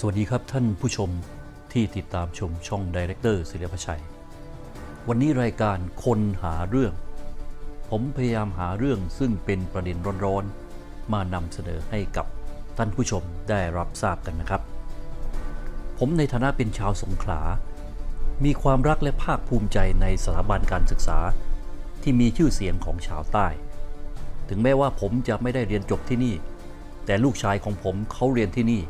สวัสดีครับท่านผู้ชมที่ติดตามชมช่องดีเรคเตอร์ศิลปชัย วันนี้รายการคนหาเรื่อง ผมพยายามหาเรื่องซึ่งเป็นประเด็นร้อนๆ มานำเสนอให้กับท่านผู้ชมได้รับทราบกันนะครับ ผมในฐานะเป็นชาวสงขลา มีความรักและภาคภูมิใจในสถาบันการศึกษาที่มีชื่อเสียงของชาวใต้ ถึงแม้ว่าผมจะไม่ได้เรียนจบที่นี่ แต่ลูกชายของผมเขาเรียนที่นี่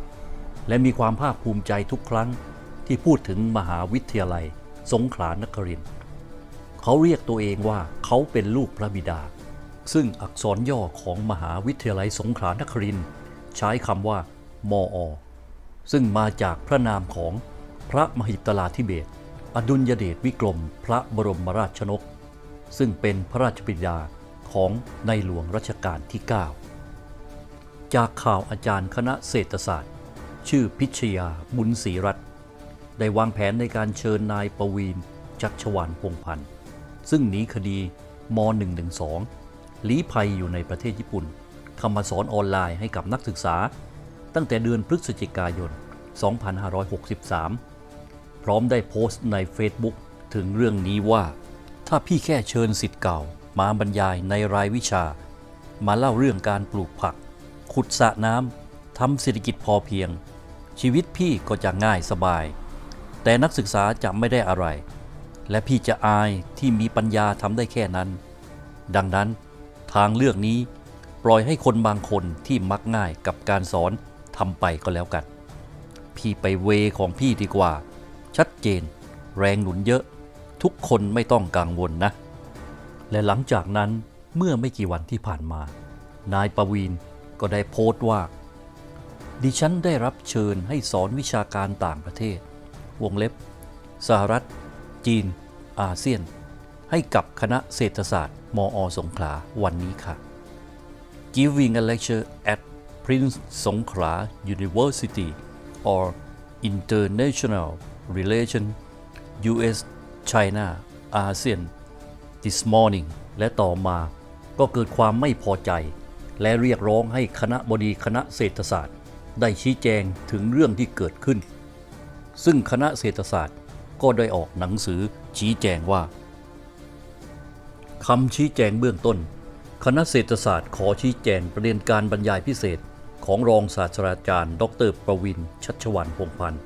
และมีความภาคภูมิใจทุกครั้งที่พูดถึงมหาวิทยาลัย สงขลานครินทร์เขาเรียกตัวเองว่าเขาเป็นลูกพระบิดา ซึ่งอักษรย่อของมหาวิทยาลัยสงขลานครินทร์ใช้คำว่า มอซึ่งมาจากพระนามของพระมหิตลาธิเบศอดุลยเดชวิกรม พระบรมราชชนก ซึ่งเป็นพระราชบิดาของในหลวงรัชกาลที่ 9 จากข่าวอาจารย์คณะเศรษฐศาสตร์ ชื่อพิชยาบุญศรีรัตน์ได้วางแผนในการเชิญนายประวีนจักชวานพงพันธ์ซึ่งหนีคดีม .112 ลี้ภัยอยู่ในประเทศญี่ปุ่นเข้ามาสอนออนไลน์ให้กับนักศึกษา ตั้งแต่เดือนพฤศจิกายน 2563 พร้อมได้โพสต์ใน Facebook ถึงเรื่องนี้ว่า ถ้าพี่แค่เชิญสิทธิ์เก่า มาบรรยายในรายวิชา มาเล่าเรื่องการปลูกผัก ขุดสระน้ำทำเศรษฐกิจพอเพียง ชีวิตพี่ก็จะง่ายสบาย แต่นักศึกษาจะไม่ได้อะไร และพี่จะอายที่มีปัญญาทำได้แค่นั้น ดังนั้นทางเลือกนี้ปล่อยให้คนบางคนที่มักง่ายกับการสอนทำไปก็แล้วกัน พี่ไปเวของพี่ดีกว่า ชัดเจน แรงหนุนเยอะ ทุกคนไม่ต้องกังวลนะ และหลังจากนั้นเมื่อไม่กี่วันที่ผ่านมา นายประวีนก็ได้โพสต์ว่า ดิฉันได้รับเชิญให้สอนวิชาการต่างประเทศ วงเล็บ สหรัฐ จีน อาเซียน ให้กับคณะเศรษฐศาสตร์ มอ สงขลาวันนี้ค่ะ Giving a lecture at Prince Songkhla University or International Relation U.S. China ASEAN this morning และต่อมาก็เกิดความไม่พอใจ และเรียกร้องให้คณะบดีคณะเศรษฐศาสตร์ ได้ชี้แจงถึงเรื่องที่เกิดขึ้น ซึ่งคณะเศรษฐศาสตร์ก็ได้ออกหนังสือชี้แจงว่าคำชี้แจงเบื้องต้น คณะเศรษฐศาสตร์ขอชี้แจงประเด็นการบรรยายพิเศษของรองศาสตราจารย์ ดร ประวินชัชวันพงพันธ์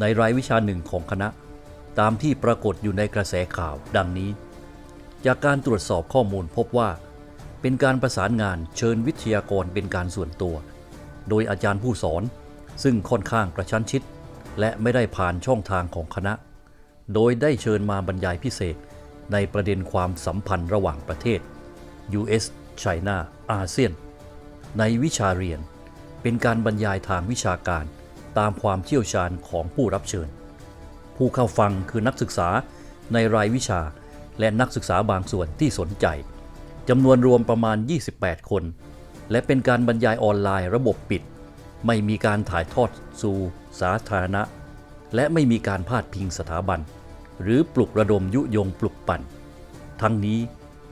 ในรายวิชาหนึ่งของคณะ ตามที่ปรากฏอยู่ในกระแสข่าวดังนี้ จากการตรวจสอบข้อมูลพบว่า เป็นการประสานงานเชิญวิทยากรเป็นการส่วนตัว โดยอาจารย์ผู้สอน ซึ่งค่อนข้างกระชั้นชิด และไม่ได้ผ่านช่องทางของคณะ โดยได้เชิญมาบรรยายพิเศษ ในประเด็นความสัมพันธ์ระหว่างประเทศ US China อาเซียน ในวิชาเรียน เป็นการบรรยายทางวิชาการตามความเชี่ยวชาญของผู้รับเชิญ ผู้เข้าฟังคือนักศึกษาในรายวิชาและนักศึกษาบางส่วนที่สนใจจำนวนรวมประมาณ 28 คน และเป็นการบรรยายออนไลน์ระบบปิด ไม่มีการถ่ายทอดสู่สาธารณะ และไม่มีการพาดพิงสถาบัน หรือปลุกระดมยุยงปลุกปั่น ทั้งนี้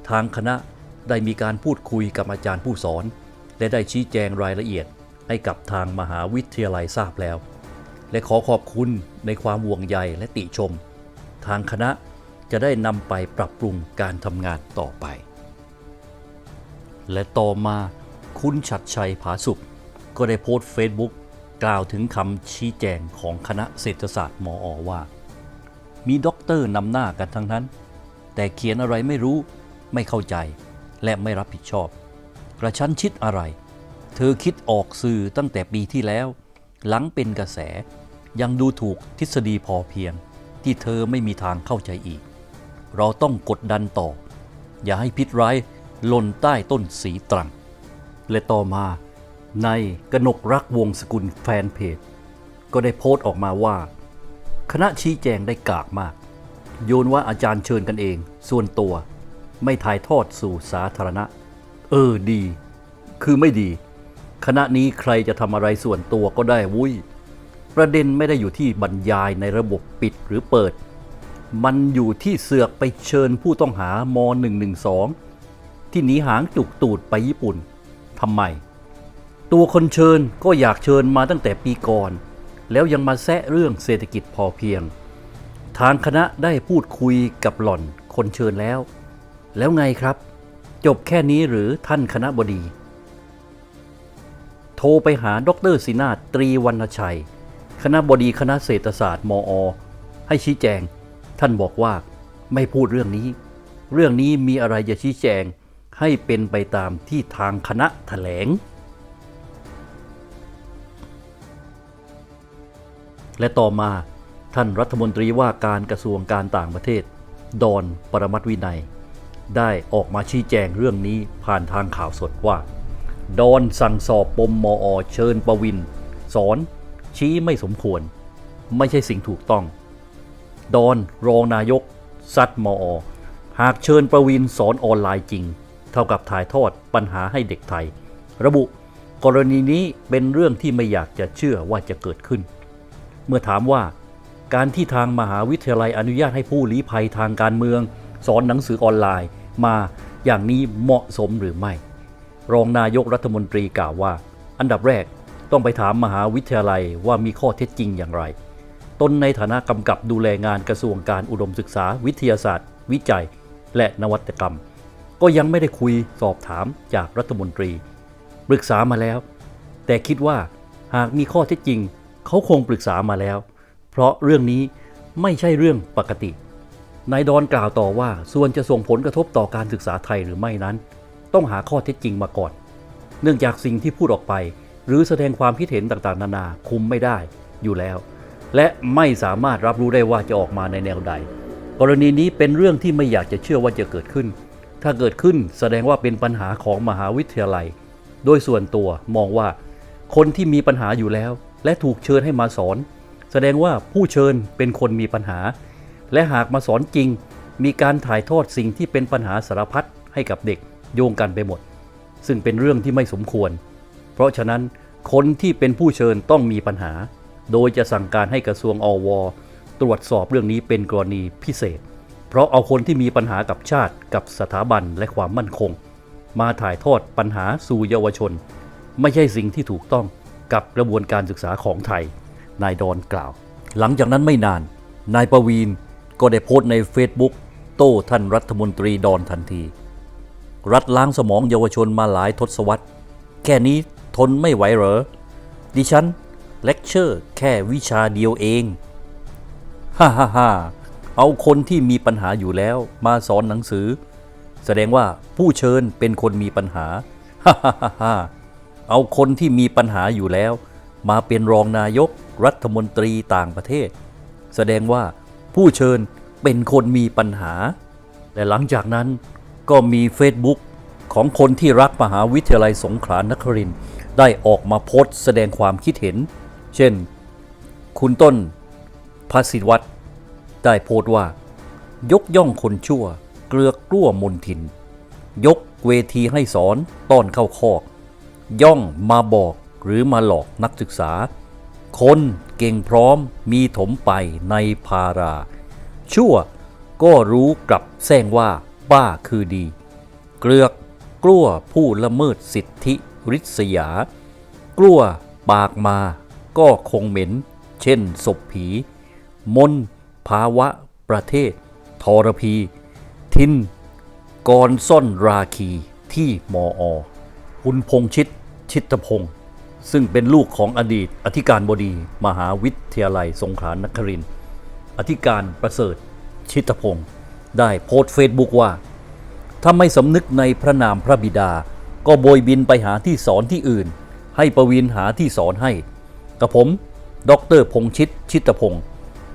ทางคณะได้มีการพูดคุยกับอาจารย์ผู้สอน และได้ชี้แจงรายละเอียดให้กับทางมหาวิทยาลัยทราบแล้ว และขอขอบคุณในความห่วงใยและติชม ทางคณะจะได้นำไปปรับปรุงการทำงานต่อไป และต่อมา คุณชัดชัยผาสุข ก็ได้โพสต์เฟซบุ๊กกล่าวถึงคำชี้แจงของคณะเศรษฐศาสตร์มออว่า มีด็อกเตอร์นำหน้ากันทั้งนั้น แต่เขียนอะไรไม่รู้ ไม่เข้าใจ และไม่รับผิดชอบ กระชั้นชิดอะไร เธอคิดออกสื่อตั้งแต่ปีที่แล้ว หลังเป็นกระแส ยังดูถูกทฤษฎีพอเพียง ที่เธอไม่มีทางเข้าใจอีก เราต้องกดดันต่อ อย่าให้พิษร้ายหล่นใต้ต้นสีตรัง และต่อมา ในกนกรักวงศกุลแฟนเพจ ก็ได้โพสต์ออกมาว่า คณะชี้แจงได้กากมาก โยนว่าอาจารย์เชิญกันเอง ส่วนตัว ไม่ถ่ายทอดสู่สาธารณะ เออดี คือไม่ดี คณะนี้ใครจะทำอะไรส่วนตัวก็ได้วุ้ยประเด็นไม่ได้อยู่ที่บรรยายในระบบปิดหรือเปิด มันอยู่ที่เสือกไปเชิญผู้ต้องหาม 112 ที่หนีหางจุกตูดไปญี่ปุ่น ทำไม ตัวคนเชิญก็อยากเชิญมาตั้งแต่ปีก่อน แล้วยังมาแซะเรื่องเศรษฐกิจพอเพียง ทางคณะได้พูดคุยกับหล่อนคนเชิญแล้ว แล้วไงครับ จบแค่นี้หรือท่านคณะบดี โทรไปหาดรสินาตรีวรรณชัย คณะบดีคณะเศรษฐศาสตร์มอ ให้ชี้แจง ท่านบอกว่าไม่พูดเรื่องนี้ เรื่องนี้มีอะไรจะชี้แจง ให้เป็นไปตามที่ทางคณะแถลง และต่อมาท่านรัฐมนตรีว่าการกระทรวงการต่างประเทศ ดอนปรมัตวินัย ได้ออกมาชี้แจงเรื่องนี้ผ่านทางข่าวสดว่า ดอนสั่งสอบปมมอเชิญประวิน สอน ชี้ไม่สมควร ไม่ใช่สิ่งถูกต้อง ดอนรองนายกซัดมอหากเชิญประวินสอนออนไลน์จริง ท่ากับถ่ายทอดปัญหาให้เด็กไทย ระบุ กรณีนี้เป็นเรื่องที่ไม่อยากจะเชื่อว่าจะเกิดขึ้น เมื่อถามว่า การที่ทางมหาวิทยาลัยอนุญาตให้ผู้ลี้ภัยทางการเมือง สอนหนังสือออนไลน์ มาอย่างนี้เหมาะสมหรือไม่ รองนายกรัฐมนตรีกล่าวว่า อันดับแรกต้องไปถามมหาวิทยาลัยว่ามีข้อเท็จจริงอย่างไร ตนในฐานะกำกับดูแลงานกระทรวงการอุดมศึกษาวิทยาศาสตร์ วิจัย และนวัตกรรม ก็ยังไม่ได้คุยสอบถามจากรัฐมนตรี ปรึกษามาแล้ว แต่คิดว่าหากมีข้อเท็จจริง เขาคงปรึกษามาแล้ว เพราะเรื่องนี้ไม่ใช่เรื่องปกตินายดอนกล่าวต่อว่าส่วนจะส่งผลกระทบต่อการศึกษาไทยหรือไม่นั้น ต้องหาข้อเท็จจริงมาก่อน เนื่องจากสิ่งที่พูดออกไป หรือแสดงความคิดเห็นต่างๆ นานาคุมไม่ได้อยู่แล้ว และไม่สามารถรับรู้ได้ว่าจะออกมาในแนวใด กรณีนี้เป็นเรื่องที่ไม่อยากจะเชื่อว่าจะเกิดขึ้น ถ้าเกิดขึ้นแสดงว่าเป็นปัญหาของมหาวิทยาลัย โดยส่วนตัวมองว่าคนที่มีปัญหาอยู่แล้ว และถูกเชิญให้มาสอน แสดงว่าผู้เชิญเป็นคนมีปัญหา และหากมาสอนจริง มีการถ่ายทอดสิ่งที่เป็นปัญหาสารพัดให้กับเด็กโยงกันไปหมด ซึ่งเป็นเรื่องที่ไม่สมควร เพราะฉะนั้นคนที่เป็นผู้เชิญต้องมีปัญหา โดยจะสั่งการให้กระทรวงอว ตรวจสอบเรื่องนี้เป็นกรณีพิเศษ เพราะเอาคนที่มีปัญหากับชาติกับสถาบันและความมั่นคง มาถ่ายทอดปัญหาสู่เยาวชน ไม่ใช่สิ่งที่ถูกต้องกับกระบวนการศึกษาของไทย นายดอนกล่าว หลังจากนั้นไม่นาน นายประวีนก็ได้โพสต์ในเฟซบุ๊กโต้ท่านรัฐมนตรีดอนทันที รัดล้างสมองเยาวชนมาหลายทศวรรษ แค่นี้ทนไม่ไหวเหรอ ดิฉันเลคเชอร์แค่วิชาเดียวเอง ฮ่าฮ่าฮ่า เอาคนที่มีปัญหาอยู่แล้วมาสอนหนังสือ แสดงว่าผู้เชิญเป็นคนมีปัญหาฮ่าฮ่าฮ่าเอาคนที่มีปัญหาอยู่แล้ว มาเป็นรองนายกรัฐมนตรีต่างประเทศ แสดงว่าผู้เชิญเป็นคนมีปัญหา และหลังจากนั้นก็มี Facebook ของคนที่รักมหาวิทยาลัยสงขลานครินได้ออกมาโพสต์แสดงความคิดเห็น เช่น คุณต้นพัสิวัตร ได้โพสต์ว่า ยกย่องคนชั่ว เกลือกลั้วมนทิน ยกเวทีให้สอนต้อนเข้าคอก ย่องมาบอกหรือมาหลอกนักศึกษา คนเก่งพร้อมมีถมไปในพารา ชั่วก็รู้กลับแซงว่าบ้าคือดี เกลือกกลั้วผู้ละเมิดสิทธิริษยา กลั้วปากมาก็คงเหม็น เช่นศพผี มน ภาวะประเทศ ทรพี ทินกรซ่อนราคีที่มออคุณพงชิต ชิตพงศ์ซึ่งเป็นลูกของอดีต อธิการบดี มหาวิทยาลัยสงขลานครินท์อธิการประเสริฐ ชิตพงศ์ได้โพสต์เฟซบุ๊กว่า ถ้าไม่สำนึกในพระนามพระบิดา ก็โบยบินไปหาที่สอนที่อื่น ให้ประวินหาที่สอนให้กับผม ดรพงชิต ชิตพงศ์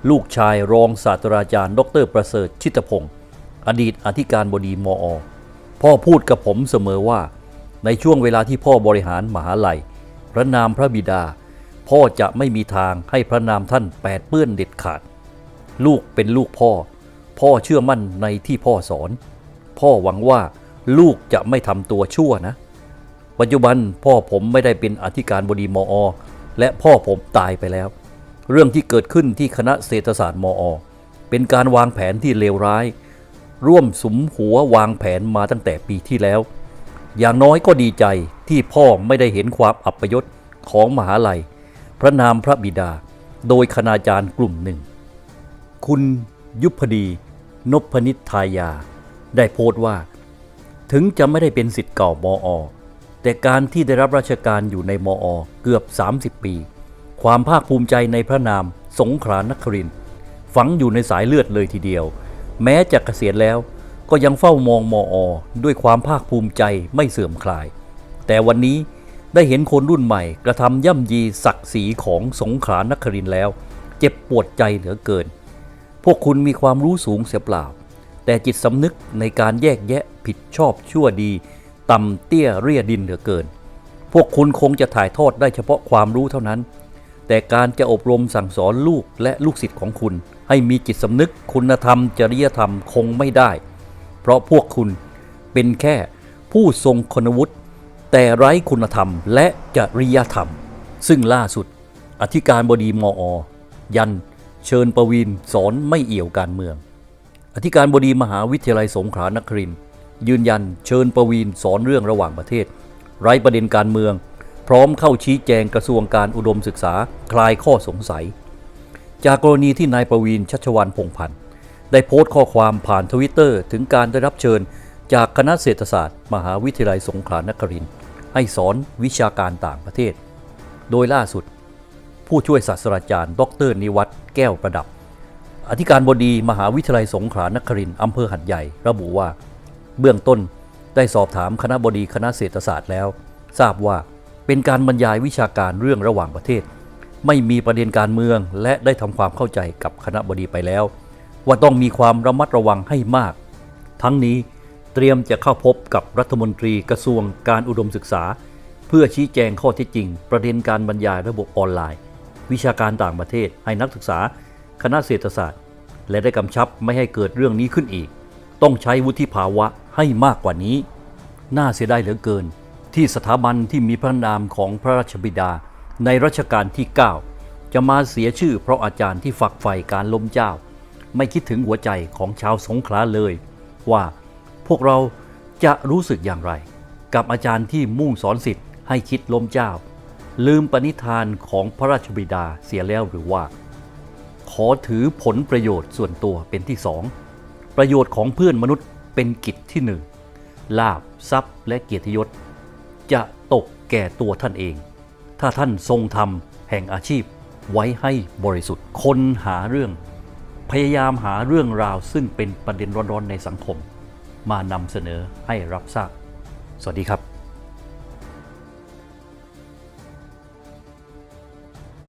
ลูกชายรองศาสตราจารย์ ดร ประเสริฐชิตพงศ์อดีตอธิการบดีมอ พ่อพูดกับผมเสมอว่า ในช่วงเวลาที่พ่อบริหารมหาลัย พระนามพระบิดา พ่อจะไม่มีทางให้พระนามท่านแปดเปื้อนเด็ดขาด ลูกเป็นลูกพ่อ พ่อเชื่อมั่นในที่พ่อสอน พ่อหวังว่าลูกจะไม่ทำตัวชั่วนะ ปัจจุบันพ่อผมไม่ได้เป็นอธิการบดีมอ และพ่อผมตายไปแล้ว เรื่องที่เกิดขึ้นที่คณะเศรษฐศาสตร์มอ เป็นการวางแผนที่เลวร้าย ร่วมสมหัววางแผนมาตั้งแต่ปีที่แล้ว อย่างน้อยก็ดีใจที่พ่อไม่ได้เห็นความอัปยศของมหาลัย พระนามพระบิดา โดยคณาจารย์กลุ่มหนึ่ง คุณยุพดี นพนิทายา ได้โพสต์ว่า ถึงจะไม่ได้เป็นสิทธิ์เก่ามอ แต่การที่ได้รับราชการอยู่ในมอ เกือบ 30 ปี ความภาคภูมิใจในพระนามสงขลานครินฝังอยู่ในสายเลือดเลยทีเดียว แม้จะเกษียณแล้วก็ยังเฝ้ามองมอด้วยความภาคภูมิใจไม่เสื่อมคลาย แต่วันนี้ได้เห็นคนรุ่นใหม่ กระทำย่ำยีศักดิ์ศรีของสงขลานครินแล้ว เจ็บปวดใจเหลือเกิน พวกคุณมีความรู้สูงเสียเปล่า แต่จิตสำนึกในการแยกแยะผิดชอบชั่วดีต่ำเตี้ยเรียดินเหลือเกิน พวกคุณคงจะถ่ายทอดได้เฉพาะความรู้เท่านั้น แต่การจะอบรมสั่งสอนลูกและลูกศิษย์ของคุณ ให้มีจิตสำนึกคุณธรรม จริยธรรมคงไม่ได้ เพราะพวกคุณเป็นแค่ผู้ทรงคุณวุฒิแต่ไร้คุณธรรมและจริยธรรม ซึ่งล่าสุด อธิการบดีมอ ยัน เชิญประวินสอนไม่เอี่ยวการเมือง อธิการบดีมหาวิทยาลัยสงขลานครินยืนยันเชิญประวีนสอนเรื่องระหว่างประเทศ ไร้ประเด็นการเมือง พร้อมเข้าชี้แจงกระทรวงการอุดมศึกษาคลายข้อสงสัย จากกรณีที่นายประวีนชัชวันพงพันธ์ได้โพสต์ข้อความผ่านทวิตเตอร์ถึงการได้รับเชิญ จากคณะเศรษฐศาสตร์ มหาวิทยาลัยสงขลานครินทร์ให้สอนวิชาการต่างประเทศ โดยล่าสุด ผู้ช่วยศาสตราจารย์ ดร นิวัฒน์แก้วประดับ อธิการบดีมหาวิทยาลัยสงขลานครินทร์อำเภอหัดใหญ่ ระบุว่า เบื้องต้นได้สอบถามคณะบดีคณะเศรษฐศาสตร์แล้ว ทราบว่า เป็นการบรรยายวิชาการเรื่องระหว่างประเทศ ไม่มีประเด็นการเมืองและได้ทำความเข้าใจกับคณะบดีไปแล้ว ว่าต้องมีความระมัดระวังให้มาก ทั้งนี้เตรียมจะเข้าพบกับรัฐมนตรีกระทรวงการอุดมศึกษา เพื่อชี้แจงข้อท็จจริง ประเด็นการบรรยายระบบออนไลน์ วิชาการต่างประเทศให้นักศึกษา คณะเศรษฐศาสตร์ และได้กำชับไม่ให้เกิดเรื่องนี้ขึ้นอีก ต้องใช้วุฒิภาวะให้มากกว่านี้ น่าเสียดายเหลือเกิน ที่สถาบันที่มีพระนามของพระราชบิดาในรัชกาลที่ 9 จะมาเสียชื่อเพราะอาจารย์ที่ฝักใฝ่การล้มเจ้า ไม่คิดถึงหัวใจของชาวสงขลาเลย ว่าพวกเราจะรู้สึกอย่างไร กับอาจารย์ที่มุ่งสอนสิทธิ์ให้คิดล้มเจ้า ลืมปณิธานของพระราชบิดาเสียแล้วหรือว่า ขอถือผลประโยชน์ส่วนตัวเป็นที่สองประโยชน์ของเพื่อนมนุษย์เป็นกิจที่หนึ่งลาบทรัพย์และเกียรติยศ จะตกแก่ตัวท่านเอง ถ้าท่านทรงธรรมแห่งอาชีพไว้ให้บริสุทธิ์ คนหาเรื่อง พยายามหาเรื่องราวซึ่งเป็นประเด็นร้อนๆในสังคม มานำเสนอให้รับทราบ สวัสดีครับ